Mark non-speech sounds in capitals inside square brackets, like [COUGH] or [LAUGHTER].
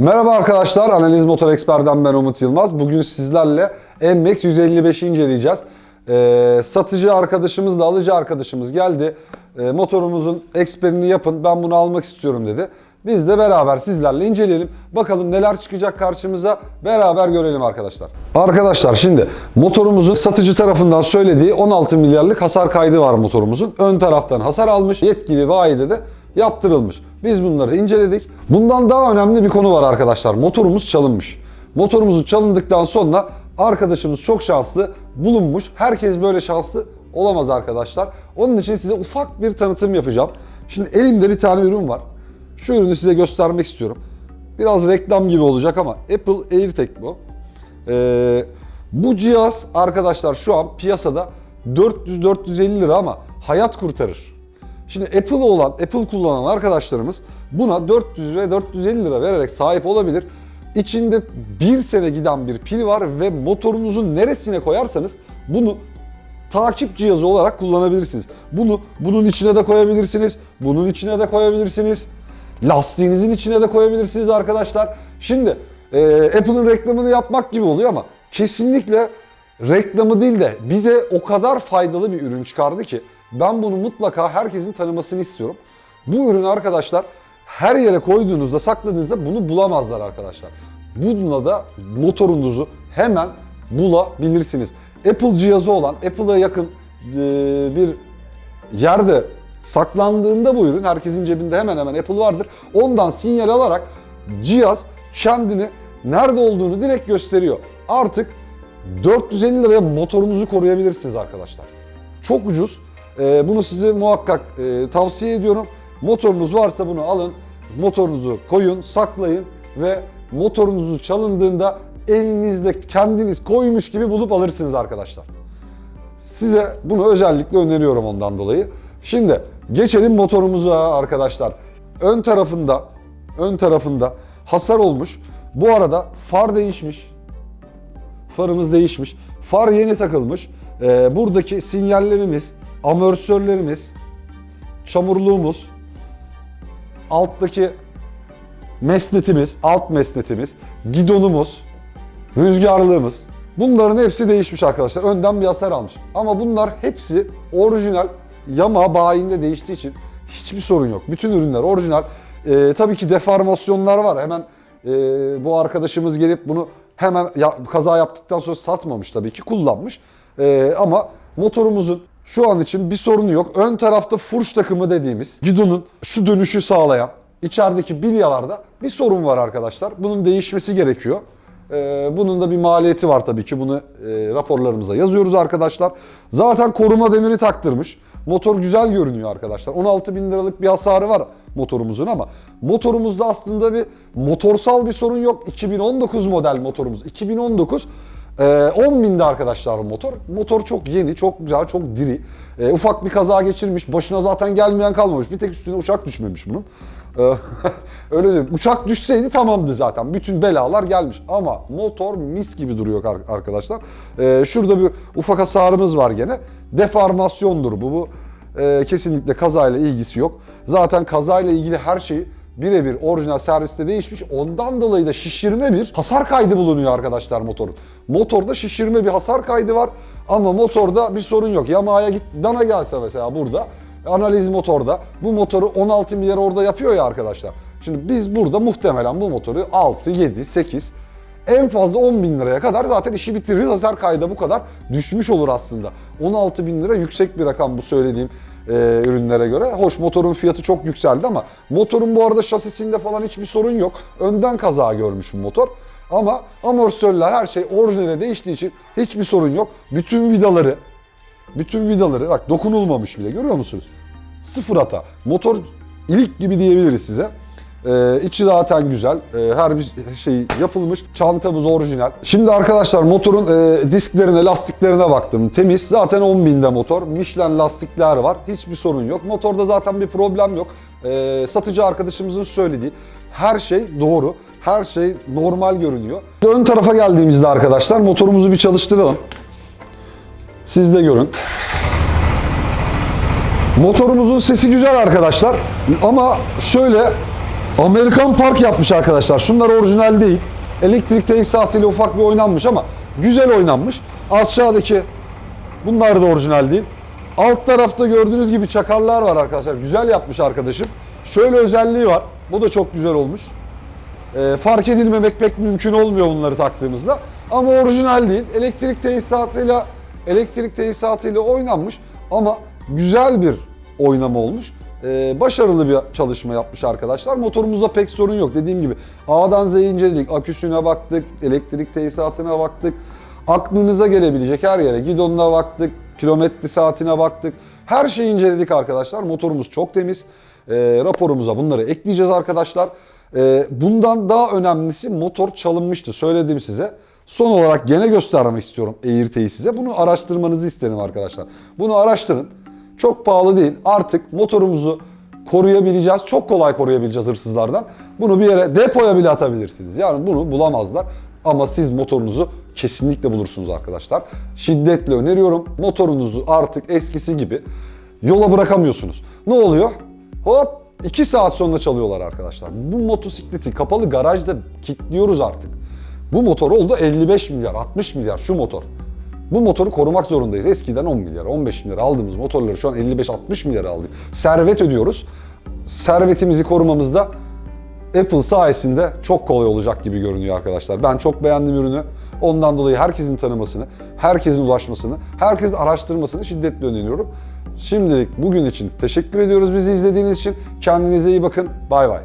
Merhaba arkadaşlar, Analiz Motor Expert'den ben Umut Yılmaz. Bugün sizlerle NMAX 155'i inceleyeceğiz. Ee, satıcı arkadaşımız da alıcı arkadaşımız geldi. Ee, motorumuzun eksperini yapın, ben bunu almak istiyorum dedi. Biz de beraber sizlerle inceleyelim. Bakalım neler çıkacak karşımıza beraber görelim arkadaşlar. Arkadaşlar şimdi motorumuzun satıcı tarafından söylediği 16 milyarlık hasar kaydı var motorumuzun. Ön taraftan hasar almış, yetkili bayide de yaptırılmış. Biz bunları inceledik. Bundan daha önemli bir konu var arkadaşlar. Motorumuz çalınmış. Motorumuzu çalındıktan sonra arkadaşımız çok şanslı bulunmuş. Herkes böyle şanslı olamaz arkadaşlar. Onun için size ufak bir tanıtım yapacağım. Şimdi elimde bir tane ürün var. Şu ürünü size göstermek istiyorum. Biraz reklam gibi olacak ama Apple AirTag bu. Ee, bu cihaz arkadaşlar şu an piyasada 400-450 lira ama hayat kurtarır. Şimdi Apple olan, Apple kullanan arkadaşlarımız buna 400 ve 450 lira vererek sahip olabilir. İçinde bir sene giden bir pil var ve motorunuzun neresine koyarsanız bunu takip cihazı olarak kullanabilirsiniz. Bunu bunun içine de koyabilirsiniz, bunun içine de koyabilirsiniz. Lastiğinizin içine de koyabilirsiniz arkadaşlar. Şimdi e, Apple'ın reklamını yapmak gibi oluyor ama kesinlikle reklamı değil de bize o kadar faydalı bir ürün çıkardı ki ben bunu mutlaka herkesin tanımasını istiyorum. Bu ürünü arkadaşlar her yere koyduğunuzda, sakladığınızda bunu bulamazlar arkadaşlar. Bununla da motorunuzu hemen bulabilirsiniz. Apple cihazı olan, Apple'a yakın e, bir yerde saklandığında bu ürün herkesin cebinde hemen hemen Apple vardır. Ondan sinyal alarak cihaz kendini nerede olduğunu direkt gösteriyor. Artık 450 liraya motorunuzu koruyabilirsiniz arkadaşlar. Çok ucuz. Ee, bunu size muhakkak e, tavsiye ediyorum. Motorunuz varsa bunu alın. Motorunuzu koyun, saklayın ve motorunuzu çalındığında elinizde kendiniz koymuş gibi bulup alırsınız arkadaşlar. Size bunu özellikle öneriyorum ondan dolayı. Şimdi geçelim motorumuza arkadaşlar. Ön tarafında ön tarafında hasar olmuş. Bu arada far değişmiş. Farımız değişmiş. Far yeni takılmış. Ee, buradaki sinyallerimiz, amortisörlerimiz, çamurluğumuz, alttaki mesnetimiz, alt mesnetimiz, gidonumuz, rüzgarlığımız. Bunların hepsi değişmiş arkadaşlar. Önden bir hasar almış. Ama bunlar hepsi orijinal Yamaha bayinde değiştiği için hiçbir sorun yok. Bütün ürünler orijinal. Ee, tabii ki deformasyonlar var. Hemen e, bu arkadaşımız gelip bunu hemen ya- kaza yaptıktan sonra satmamış tabii ki kullanmış. Ee, ama motorumuzun şu an için bir sorunu yok. Ön tarafta furş takımı dediğimiz gidonun şu dönüşü sağlayan içerideki bilyalarda bir sorun var arkadaşlar. Bunun değişmesi gerekiyor. Ee, bunun da bir maliyeti var tabii ki. Bunu e, raporlarımıza yazıyoruz arkadaşlar. Zaten koruma demiri taktırmış. Motor güzel görünüyor arkadaşlar. 16 bin liralık bir hasarı var motorumuzun ama motorumuzda aslında bir motorsal bir sorun yok. 2019 model motorumuz. 2019 ee, 10 binde arkadaşlar motor. Motor çok yeni, çok güzel, çok diri. Ee, ufak bir kaza geçirmiş. Başına zaten gelmeyen kalmamış. Bir tek üstüne uçak düşmemiş bunun. Ee, [LAUGHS] öyle diyeyim. Uçak düşseydi tamamdı zaten. Bütün belalar gelmiş. Ama motor mis gibi duruyor ar- arkadaşlar. Ee, şurada bir ufak hasarımız var gene. Deformasyondur bu. Bu e, kesinlikle kazayla ilgisi yok. Zaten kazayla ilgili her şeyi birebir orijinal serviste değişmiş. Ondan dolayı da şişirme bir hasar kaydı bulunuyor arkadaşlar motorun. Motorda şişirme bir hasar kaydı var ama motorda bir sorun yok. Yamaha'ya git bana gelse mesela burada analiz motorda bu motoru 16 milyar orada yapıyor ya arkadaşlar. Şimdi biz burada muhtemelen bu motoru 6, 7, 8 en fazla 10 bin liraya kadar zaten işi bitiririz. Hasar kayda bu kadar düşmüş olur aslında. 16 bin lira yüksek bir rakam bu söylediğim e, ürünlere göre. Hoş motorun fiyatı çok yükseldi ama motorun bu arada şasisinde falan hiçbir sorun yok. Önden kaza görmüş bu motor. Ama amortisörler her şey orijinale değiştiği için hiçbir sorun yok. Bütün vidaları bütün vidaları bak dokunulmamış bile görüyor musunuz? Sıfır hata. Motor ilik gibi diyebiliriz size. Ee, içi zaten güzel. Ee, her bir şey yapılmış. Çantamız orijinal. Şimdi arkadaşlar motorun e, disklerine, lastiklerine baktım. Temiz. Zaten 10 binde motor. Michelin lastikler var. Hiçbir sorun yok. Motorda zaten bir problem yok. Ee, satıcı arkadaşımızın söylediği her şey doğru. Her şey normal görünüyor. Ön tarafa geldiğimizde arkadaşlar motorumuzu bir çalıştıralım. Siz de görün. Motorumuzun sesi güzel arkadaşlar ama şöyle Amerikan Park yapmış arkadaşlar. Şunlar orijinal değil. Elektrik tesisatıyla ufak bir oynanmış ama güzel oynanmış. Aşağıdaki bunlar da orijinal değil. Alt tarafta gördüğünüz gibi çakarlar var arkadaşlar. Güzel yapmış arkadaşım. Şöyle özelliği var. Bu da çok güzel olmuş. Ee, fark edilmemek pek mümkün olmuyor bunları taktığımızda. Ama orijinal değil. Elektrik tesisatıyla elektrik tesisatıyla oynanmış ama güzel bir oynama olmuş. Ee, başarılı bir çalışma yapmış arkadaşlar. Motorumuzda pek sorun yok. Dediğim gibi A'dan Z'ye inceledik. Aküsüne baktık, elektrik tesisatına baktık. Aklınıza gelebilecek her yere gidonuna baktık, kilometre saatine baktık. Her şeyi inceledik arkadaşlar. Motorumuz çok temiz. Ee, raporumuza bunları ekleyeceğiz arkadaşlar. Ee, bundan daha önemlisi motor çalınmıştı. Söyledim size. Son olarak gene göstermek istiyorum Airta'yı size. Bunu araştırmanızı isterim arkadaşlar. Bunu araştırın. Çok pahalı değil. Artık motorumuzu koruyabileceğiz. Çok kolay koruyabileceğiz hırsızlardan. Bunu bir yere depoya bile atabilirsiniz. Yani bunu bulamazlar. Ama siz motorunuzu kesinlikle bulursunuz arkadaşlar. Şiddetle öneriyorum. Motorunuzu artık eskisi gibi yola bırakamıyorsunuz. Ne oluyor? Hop 2 saat sonra çalıyorlar arkadaşlar. Bu motosikleti kapalı garajda kilitliyoruz artık. Bu motor oldu 55 milyar, 60 milyar şu motor. Bu motoru korumak zorundayız. Eskiden 10 milyar, 15 milyar aldığımız motorları şu an 55-60 milyar aldık. Servet ödüyoruz. Servetimizi korumamızda Apple sayesinde çok kolay olacak gibi görünüyor arkadaşlar. Ben çok beğendim ürünü. Ondan dolayı herkesin tanımasını, herkesin ulaşmasını, herkesin araştırmasını şiddetle öneriyorum. Şimdilik bugün için teşekkür ediyoruz bizi izlediğiniz için. Kendinize iyi bakın. Bay bay.